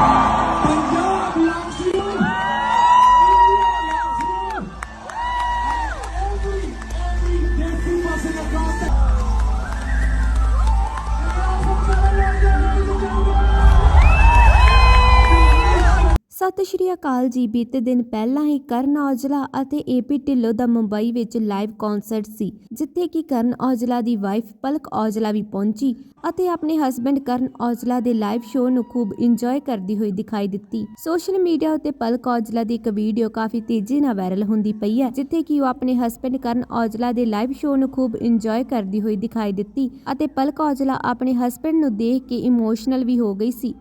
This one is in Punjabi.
you ਸਤਿ ਸ਼੍ਰੀ ਅਕਾਲ ਜੀ। ਬੀਤੇ ਦਿਨ ਪਹਿਲਾਂ ਹੀ ਕਰਨ ਔਜਲਾ ਅਤੇ ਏਪੀ ਢਿੱਲੋਂ ਦਾ ਮੁੰਬਈ ਵਿੱਚ ਲਾਈਵ ਕਨਸਰਟ ਸੀ, ਜਿੱਥੇ ਕਿ ਕਰਨ ਔਜਲਾ ਦੀ ਵਾਈਫ ਪਲਕ ਔਜਲਾ ਵੀ ਪਹੁੰਚੀ ਅਤੇ ਆਪਣੇ ਹਸਬੰਡ ਕਰਨ ਔਜਲਾ ਦੇ ਲਾਈਵ ਸ਼ੋਅ ਨੂੰ ਖੂਬ ਇੰਜੋਏ ਕਰਦੀ ਹੋਈ ਦਿਖਾਈ ਦਿੱਤੀ। ਸੋਸ਼ਲ ਮੀਡੀਆ ਉੱਤੇ ਪਲਕ ਔਜਲਾ ਦੀ ਇੱਕ ਵੀਡੀਓ ਕਾਫੀ ਤੇਜ਼ੀ ਨਾਲ ਵਾਇਰਲ ਹੁੰਦੀ ਪਈ ਹੈ, ਜਿੱਥੇ ਕਿ ਉਹ ਆਪਣੇ ਹਸਬੰਡ ਕਰਨ ਔਜਲਾ ਦੇ ਲਾਈਵ ਸ਼ੋਅ ਨੂੰ ਖੂਬ ਇੰਜੋਏ ਕਰਦੀ ਹੋਈ ਦਿਖਾਈ ਦਿੱਤੀ ਅਤੇ ਪਲਕ ਔਜਲਾ ਆਪਣੇ ਹਸਬੰਡ ਨੂੰ ਦੇਖ ਕੇ ਇਮੋਸ਼ਨਲ ਵੀ ਹੋ ਗਈ ਸੀ।